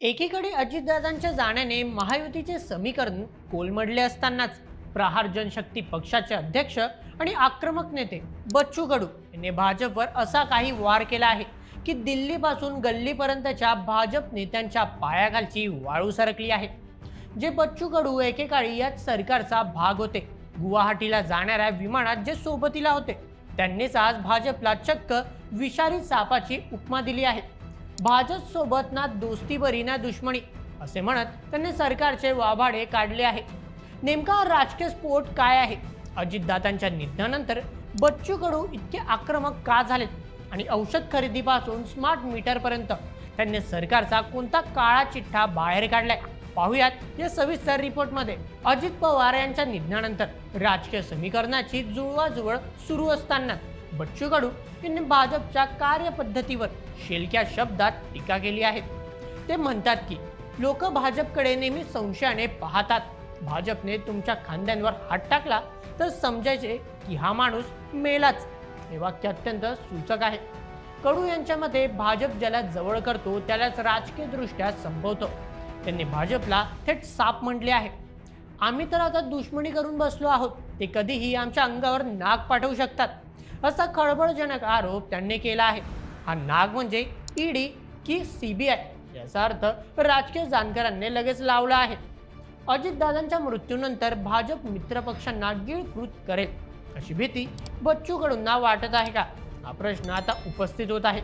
एकीकडे अजितदादांच्या जाण्याने महायुतीचे समीकरण कोलमडले असतानाच प्रहार जनशक्ती पक्षाचे अध्यक्ष आणि आक्रमक नेते बच्चू कडू यांनी भाजपवर असा काही वार केला आहे की दिल्लीपासून गल्लीपर्यंतच्या भाजप नेत्यांच्या पायाखालची वाळू सरकली आहे. जे बच्चू कडू एकेकाळी याच सरकारचा भाग होते. गुवाहाटीला जाणाऱ्या विमानात जे सोबतीला होते त्यांनीच आज भाजपला चक्क विषारी सापाची उपमा दिली आहे. भाजप सोबत ना दोस्ती बरी ना दुश्मनी असे म्हणत त्यांनी सरकारचे वाभाडे काढले आहे. नेमका राजकीय स्फोट काय आहे? अजितदादांच्या निधनानंतर बच्चू कडू इतके आक्रमक का झालेत? आणि औषध खरेदीपासून स्मार्ट मीटरपर्यंत त्यांनी सरकारचा कोणता काळा चिठ्ठा बाहेर काढलाय? पाहुयात या सविस्तर रिपोर्टमध्ये. अजित पवार यांच्या निधनानंतर राजकीय समीकरणाची जुळवाजुळव सुरू असताना बच्चू कडू यांनी भाजपच्या कार्यपद्धतीवर शेलक्या शब्दात टीका केली आहे. ते म्हणतात की लोक भाजपकडे नेहमी संशयाने पाहतात. भाजपने तुमच्या खांद्यांवर हात टाकला तर समजायचे की हा माणूस मेलाच. हे वाक्य अत्यंत सूचक आहे. कडू यांच्या मते भाजप ज्याला जवळ करतो त्यालाच राजकीय दृष्ट्या त्यांनी भाजपला थेट साप म्हटले आहे. आम्ही तर आता दुश्मनी करून बसलो आहोत. ते कधीही आमच्या अंगावर नाक पाठवू शकतात. असा खळबळजनक आरोप त्यांनी केला आहे. हा नाग म्हणजे ईडी की सीबीआय याचा अर्थ राजकीय जाणकारांनी लगेच लावला आहे. अजितदादांच्या मृत्यूनंतर भाजप मित्रपक्षांना गिळकृत करेल अशी भीती बच्चू कडूंना वाटत आहे का? हा प्रश्न आता उपस्थित होत आहे.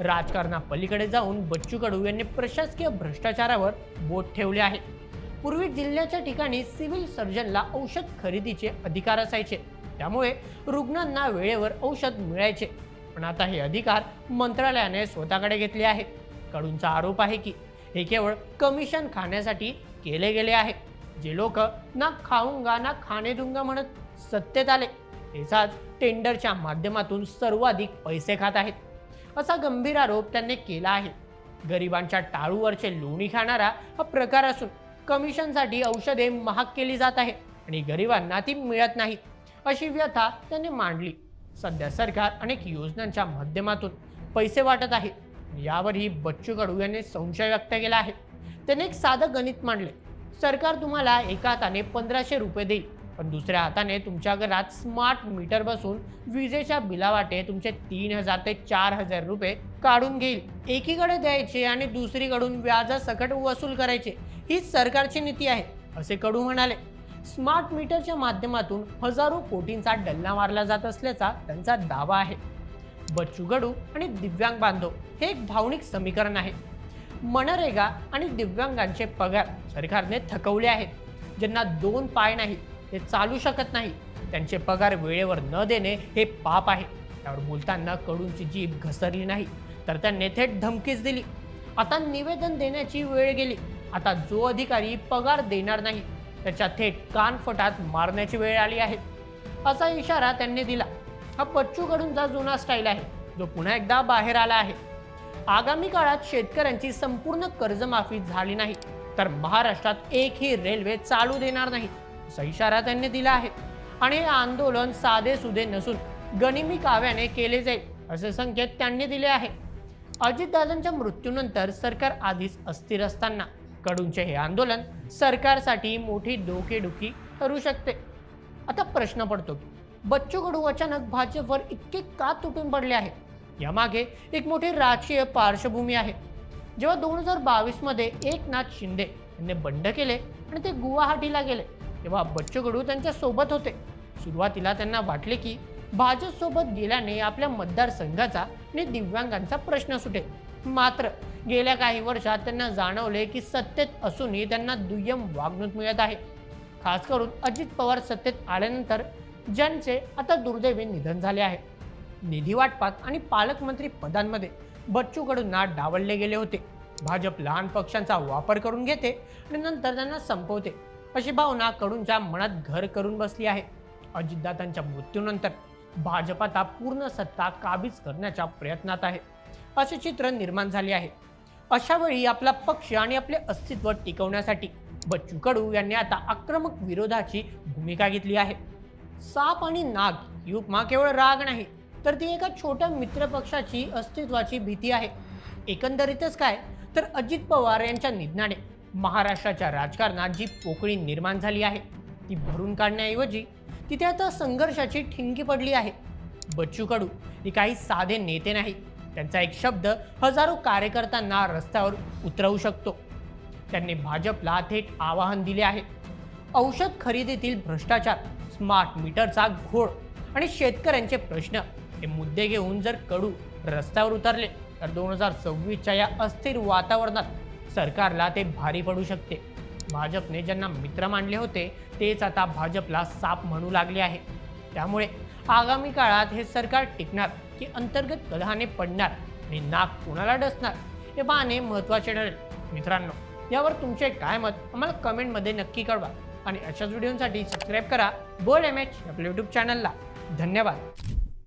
राजकारणापलीकडे जाऊन बच्चू कडू यांनी प्रशासकीय भ्रष्टाचारावर बोट ठेवले आहे. पूर्वी जिल्ह्याच्या ठिकाणी सिव्हिल सर्जनला औषध खरेदीचे अधिकार असायचे. त्यामुळे रुग्णांना वेळेवर औषध मिळायचे. पण आता हे अधिकार मंत्रालयाने स्वतःकडे घेतले आहेत. कडूंचा आरोप आहे की हे केवळ कमिशन खाण्यासाठी केले गेले आहे. जे लोक ना खाऊंगा ना खाणे दुंगा म्हणत सत्तेत आले तेच आज टेंडरच्या माध्यमातून सर्वाधिक पैसे खात आहेत. असा गंभीर आरोप त्यांनी केला आहे. गरिबांच्या टाळूवरचे लोणी खाणारा हा प्रकार असून कमिशनसाठी औषधे महाग केली जात आहे आणि गरिबांना ती मिळत नाहीत. अशी व्यथा त्यांनी मांडली. सध्या सरकार अनेक योजनांच्या माध्यमातून पैसे वाटत आहे यावरही बच्चू कडू यांनी संशय व्यक्त केला आहे. त्याने एक साधं गणित मांडले. सरकार तुम्हाला एका हाताने पंधराशे रुपये देईल पण दुसऱ्या हाताने तुमच्या घरात स्मार्ट मीटर बसून विजेच्या बिलावाटे तुमचे तीन हजार ते चार हजार रुपये काढून घेईल. एकीकडे द्यायचे आणि दुसरीकडून व्याजासकट वसूल करायचे. हीच सरकारची नीती आहे असे कडू म्हणाले. स्मार्ट मीटरच्या माध्यमातून हजारो कोटींचा डल्ला मारला जात असल्याचा त्यांचा दावा आहे. बच्चू आणि दिव्यांग बांधव हे एक भावनिक समीकरण आहे. मनरेगा आणि दिव्यांगांचे पगार सरकारने थकवले आहेत. ज्यांना दोन पाय नाही ते चालू शकत नाही. त्यांचे पगार वेळेवर न देणे हे पाप आहे. त्यावर बोलताना कडूंची जीभ घसरली नाही तर त्यांनी थेट धमकीच दिली. आता निवेदन देण्याची वेळ गेली. आता जो अधिकारी पगार देणार नाही त्याच्या थेट कानफटात मारण्याची वेळ आली आहे. असा इशारा त्यांनी दिला. हा बच्चू कडूंचा जुना स्टाईल आहे. जो पुन्हा एकदा बाहेर आला आहे. आगामी काळात शेतकऱ्यांची संपूर्ण कर्जमाफी झाली नाही. तर महाराष्ट्रात एकही रेल्वे चालू देणार नाही असा इशारा त्यांनी दिला आहे. आणि हे आंदोलन साधे सुधे नसून गनिमी काव्याने केले जाईल असे संकेत त्यांनी दिले आहे. अजितदादांच्या मृत्यूनंतर सरकार आधीच अस्थिर असताना कडूंचे हे आंदोलन सरकारसाठी मोठी डोकेडुखी ठरू शकते. आता प्रश्न पडतो की बच्चू कडू अचानक भाजपवर इतके का तुटून पडले आहे यामागे एक मोठी राजकीय पार्श्वभूमी आहे. जेव्हा दोन हजार बावीसमध्ये एकनाथ शिंदे यांनी बंड केले आणि ते गुवाहाटीला गेले तेव्हा बच्चू कडू त्यांच्यासोबत होते. सुरुवातीला त्यांना वाटले की भाजपसोबत गेल्याने आपल्या मतदारसंघाचा आणि दिव्यांगांचा प्रश्न सुटेल. मात्र गेल्या काही वर्षात त्यांना जाणवले की सत्तेत असूनही त्यांना दुय्यम वागणूक मिळत आहे. खास करून अजित पवार सत्तेत आल्यानंतर ज्यांचे आता दुर्दैवी निधन झाले आहे. निधी वाटपात आणि पालकमंत्री पदांमध्ये बच्चू कडूंना डावलले गेले होते. भाजप लहान पक्षांचा वापर करून घेते आणि नंतर त्यांना संपवते अशी भावना कडूंच्या मनात घर करून बसली आहे. अजितदादांच्या मृत्यूनंतर भाजप आता पूर्ण सत्ता काबीज करण्याच्या प्रयत्नात आहे. असे चित्र निर्माण झाले आहे. अशा वेळी आपला पक्ष आणि आपले अस्तित्व टिकवण्यासाठी बच्चू कडू यांनी आता आक्रमक विरोधाची भूमिका घेतली आहे. साप आणि नाग ही उपमा केवळ राग नाही तर ती एका छोट्या मित्रपक्षाची अस्तित्वाची भीती आहे. एकंदरीतच काय? तर अजित पवार यांच्या निधनाने महाराष्ट्राच्या राजकारणात जी पोकळी निर्माण झाली आहे ती भरून काढण्याऐवजी तिथे आता संघर्षाची ठिणगी पडली आहे. बच्चू कडू हे काही साधे नेते नाही त्यांचा एक शब्द हजारो कार्यकर्त्यांना रस्त्यावर उतरवू शकतो. त्यांनी भाजपला थेट आवाहन दिले आहे. औषध खरेदीतील भ्रष्टाचार स्मार्ट मीटरचा घोळ आणि शेतकऱ्यांचे प्रश्न हे मुद्दे घेऊन जर कडू रस्त्यावर उतरले तर दोन हजार सव्वीसच्या या अस्थिर वातावरणात सरकारला ते भारी पडू शकते. भाजपने ज्यांना मित्र मानले होते तेच आता भाजपला साप म्हणू लागले आहे. त्यामुळे आगामी काळात हे सरकार टिकणार की अंतर्गत कलहाने पडणार आणि नाक कुणाला डसणार? हे पाहणे महत्त्वाचे ठरेल. मित्रांनो यावर तुमचे काय मत आम्हाला कमेंटमध्ये नक्की कळवा आणि अशाच व्हिडिओसाठी सबस्क्राईब करा. बोल एम एच आपल्या यूट्यूब चॅनलला धन्यवाद.